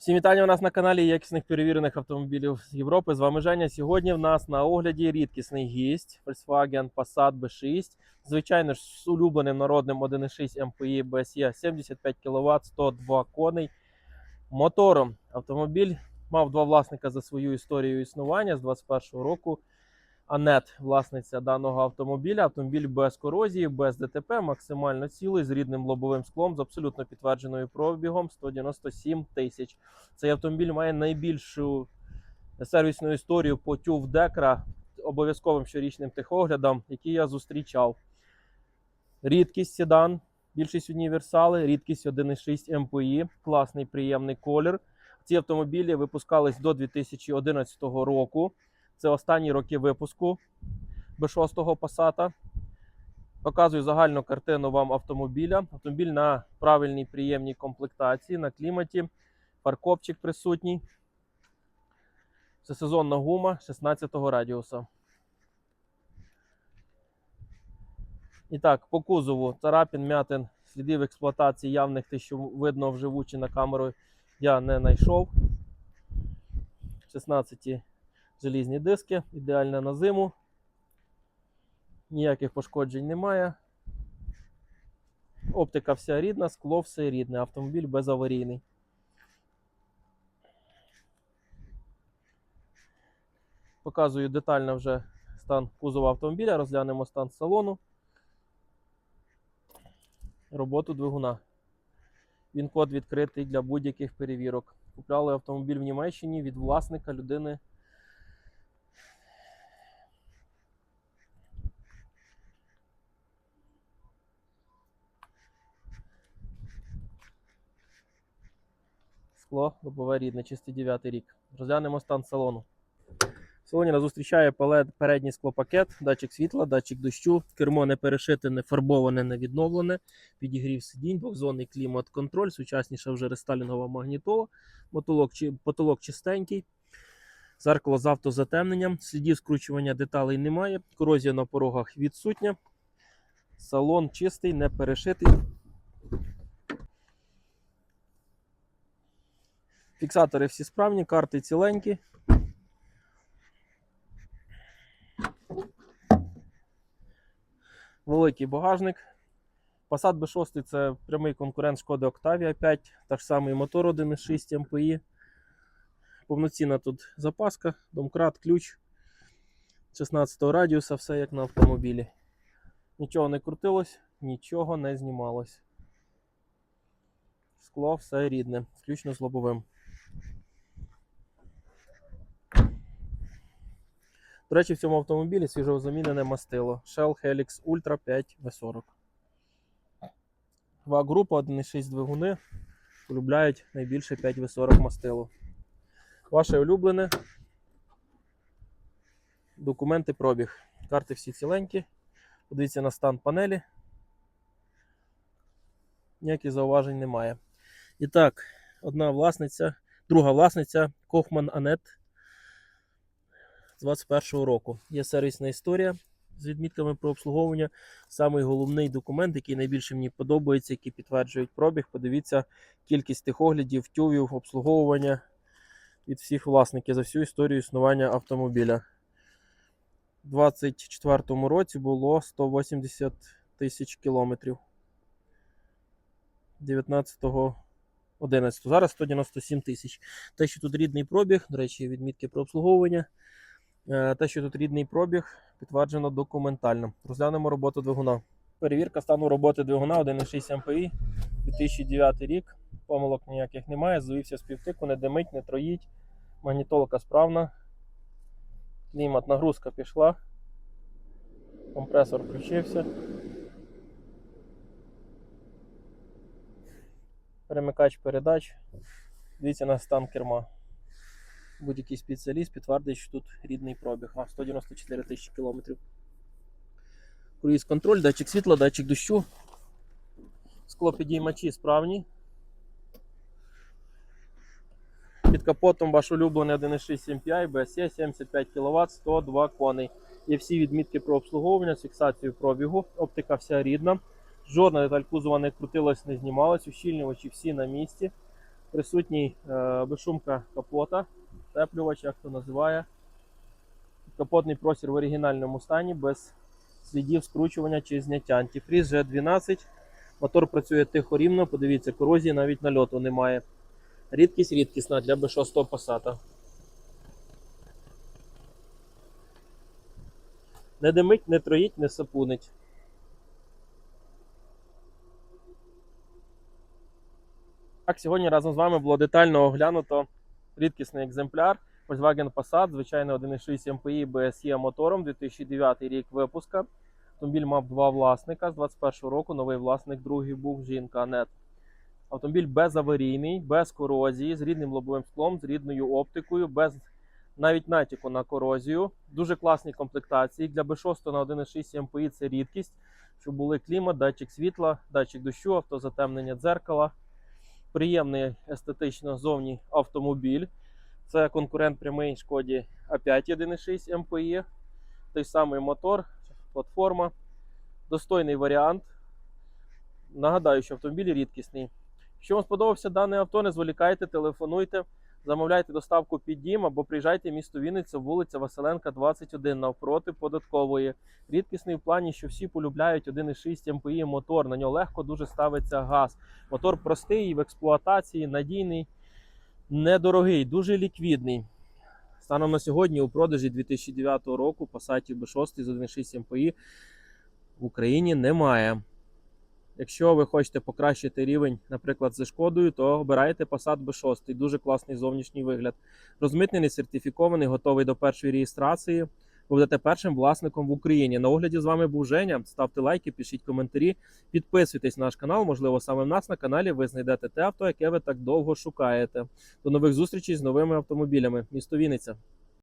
Всім вітання у нас на каналі якісних перевірених автомобілів з Європи. З вами Женя. Сьогодні в нас на огляді рідкісний гість Volkswagen Passat B6. Звичайно ж, з улюбленим народним 1.6 MPI BSE 75 кВт, 102 коней. Мотором автомобіль мав два власника за свою історію існування з 21 року. Анет, власниця даного автомобіля. Автомобіль без корозії, без ДТП, максимально цілий, з рідним лобовим склом, з абсолютно підтвердженою пробігом 197 тисяч. Цей автомобіль має найбільшу сервісну історію по TÜV Декра, обов'язковим щорічним техоглядам, які я зустрічав. Рідкість седан, більшість універсали, рідкість 1.6 MPI, класний приємний колір. Ці автомобілі випускались до 2011 року. Це останні роки випуску B6 Passat. Показую загальну картину вам автомобіля. Автомобіль на правильній приємній комплектації, на кліматі. Паркопчик присутній. Це сезонна гума 16-го радіуса. І так, по кузову царапін, м'ятин, слідів експлуатації явних, те, що видно вживу чи на камеру, я не знайшов. 16 желізні диски, ідеально на зиму. Ніяких пошкоджень немає. Оптика вся рідна, скло все рідне, автомобіль безаварійний. Показую детально вже стан кузова автомобіля, розглянемо стан салону. Роботу двигуна. Він код відкритий для будь-яких перевірок. Купляли автомобіль в Німеччині від власника людини. Скло лобове рідне, чистий 9 рік. Розглянемо стан салону. В салоні нас зустрічає палет передній склопакет, датчик світла, датчик дощу, кермо не перешите, не фарбоване, не відновлене, підігрів сидінь, двохзонний клімат-контроль, сучасніша вже рестайлінгова магнітола, потолок, потолок чистенький, зеркало з автозатемненням, слідів скручування деталей немає, корозія на порогах відсутня. Салон чистий, не перешитий. Фіксатори всі справні, карти ціленькі. Великий багажник. Passat B6 це прямий конкурент Шкоди Octavia 5, та ж самий мотор 1.6 MPI. Повноцінна тут запаска, домкрат, ключ 16 радіуса, все як на автомобілі. Нічого не крутилось, нічого не знімалось. Скло все рідне, включно з лобовим. До речі, в цьому автомобілі свіжозамінене мастило Shell Helix Ultra 5 V40. Два група 1,6 двигуни полюбляють найбільше 5 V40 мастило. Ваше улюблене. Документи пробіг. Карти всі ціленькі. Подивіться на стан панелі. Ніяких зауважень немає. І так, одна власниця, друга власниця Кохман Анет з 21 року. Є сервісна історія з відмітками про обслуговування. Самий головний документ, який найбільше мені подобається, який підтверджують пробіг. Подивіться кількість тих оглядів, тювів, обслуговування від всіх власників за всю історію існування автомобіля. У 2024 році було 180 тисяч кілометрів. 19 11. Зараз 197 тисяч. Те, що тут рідний пробіг, до речі, відмітки про обслуговування. Е, Те, що тут рідний пробіг, підтверджено документально. Розглянемо роботу двигуна. Перевірка стану роботи двигуна 1,6 МПІ 2009 рік. Помилок ніяких немає. Завівся з півтику, не димить, не троїть. Магнітолка справна. Клімат, нагрузка пішла. Компресор включився. Перемикач передач. Дивіться на стан керма будь-який спеціаліст підтвердить, що тут рідний пробіг. А, 194 тисячі кілометрів. Круїз контроль, датчик світла, датчик дощу. Склопідіймачі справні. Під капотом ваш улюблений 1.6 MPI, BSE 75 кВт, 102 коней. Є всі відмітки про обслуговування з фіксацією пробігу. Оптика вся рідна. Жодна деталь кузова не крутилась, не знімалась. Ущільнювачі всі на місці. Присутній е, безшумка капота, теплювач, як то називає. Капотний простір в оригінальному стані, без слідів скручування чи зняття. Антифріз G12. Мотор працює тихо рівно, подивіться, корозії навіть нальоту немає. Рідкість рідкісна для B6 Passat. Не димить, не троїть, не сапунить. Так, сьогодні разом з вами було детально оглянуто рідкісний екземпляр Volkswagen Passat, звичайно 1.6 MPI BSE мотором, 2009 рік випуска. Автомобіль мав два власника з 21 року. Новий власник, другий був жінка Анет. Автомобіль безаварійний, без корозії, з рідним лобовим склом, з рідною оптикою, без навіть натяку на корозію. Дуже класні комплектації. Для B6 на 1.6 MPI це рідкість, щоб були клімат, датчик світла, датчик дощу, автозатемнення дзеркала. Приємний естетично зовні автомобіль. Це конкурент прямий шкоді А5 1.6 МПІ. Той самий мотор, платформа. Достойний варіант. Нагадаю, що автомобіль рідкісний. Якщо вам сподобався дане авто, не зволікайте, телефонуйте, замовляйте доставку під дім або приїжджайте в місто Вінниця, вулиця Василенка, 21 навпроти податкової. Рідкісний в плані, що всі полюбляють 1.6 МПІ мотор. На нього легко дуже ставиться газ. Мотор простий в експлуатації, надійний, недорогий, дуже ліквідний. Станом на сьогодні у продажі 2009 року Passat B6 з 1.6 МПІ в Україні немає. Якщо ви хочете покращити рівень, наприклад, зі шкодою, то обирайте Passat B6. Дуже класний зовнішній вигляд. Розмитнений, сертифікований, готовий до першої реєстрації. Ви будете першим власником в Україні. На огляді з вами був Женя. Ставте лайки, пишіть коментарі, підписуйтесь на наш канал. Можливо, саме в нас на каналі ви знайдете те авто, яке ви так довго шукаєте. До нових зустрічей з новими автомобілями. Місто Вінниця.